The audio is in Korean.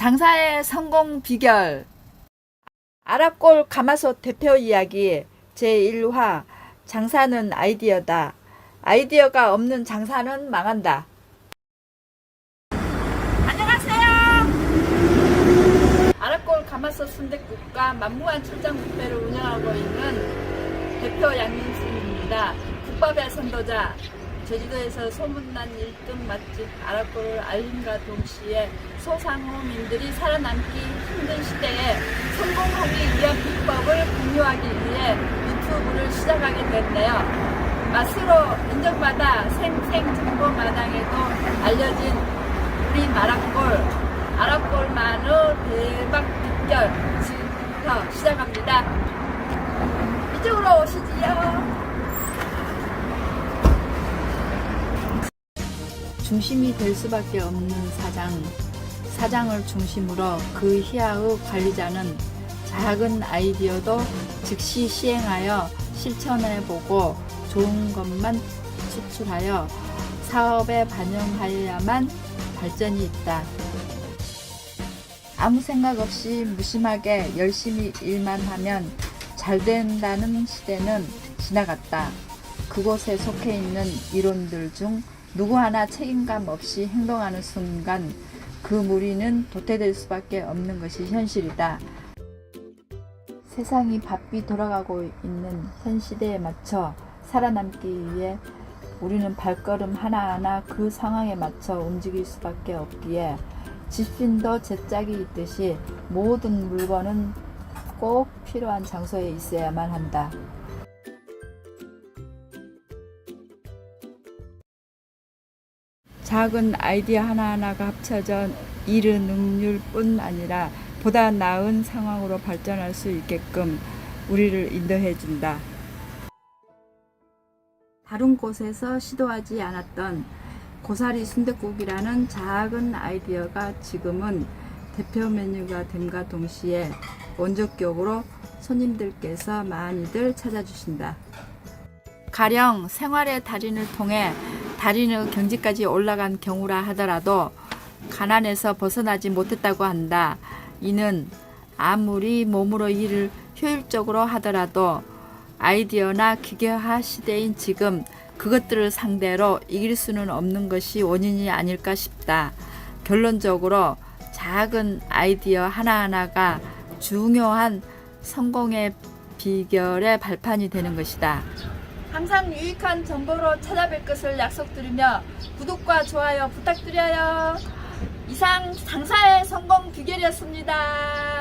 장사의 성공 비결 아랍골 가마솥 대표 이야기 제1화 장사는 아이디어다. 아이디어가 없는 장사는 망한다. 안녕하세요. 아랍골 가마솥 순댓국과 만무한 출장 뷔페를 운영하고 있는 대표 양민순입니다. 국밥의 선도자, 제주도에서 소문난 1등 맛집 아랍골을 알림과 동시에 소상호민들이 살아남기 힘든 시대에 성공하기 위한 비법을 공유하기 위해 유튜브를 시작하게 됐네요. 맛으로 인정받아 생생 정보 마당에도 알려진 우리 마랍골, 아랍골만의 대박 비결 지금부터 시작합니다. 이쪽으로 오시지요. 중심이 될 수밖에 없는 사장, 사장을 중심으로 그 이하의 관리자는 작은 아이디어도 즉시 시행하여 실천해보고 좋은 것만 추출하여 사업에 반영하여야만 발전이 있다. 아무 생각 없이 무심하게 열심히 일만 하면 잘 된다는 시대는 지나갔다. 그곳에 속해 있는 이론들 중 누구 하나 책임감 없이 행동하는 순간 그 무리는 도태될 수밖에 없는 것이 현실이다. 세상이 바삐 돌아가고 있는 현 시대에 맞춰 살아남기 위해 우리는 발걸음 하나하나 그 상황에 맞춰 움직일 수밖에 없기에 집신도 제 짝이 있듯이 모든 물건은 꼭 필요한 장소에 있어야만 한다. 작은 아이디어 하나하나가 합쳐져 일의 능률뿐 아니라 보다 나은 상황으로 발전할 수 있게끔 우리를 인도해 준다. 다른 곳에서 시도하지 않았던 고사리 순댓국이라는 작은 아이디어가 지금은 대표 메뉴가 됨과 동시에 원조격으로 손님들께서 많이들 찾아주신다. 가령 생활의 달인을 통해 달인의 경지까지 올라간 경우라 하더라도 가난에서 벗어나지 못했다고 한다. 이는 아무리 몸으로 일을 효율적으로 하더라도 아이디어나 기계화 시대인 지금 그것들을 상대로 이길 수는 없는 것이 원인이 아닐까 싶다. 결론적으로 작은 아이디어 하나하나가 중요한 성공의 비결의 발판이 되는 것이다. 항상 유익한 정보로 찾아뵐 것을 약속드리며 구독과 좋아요 부탁드려요. 이상 장사의 성공 비결이었습니다.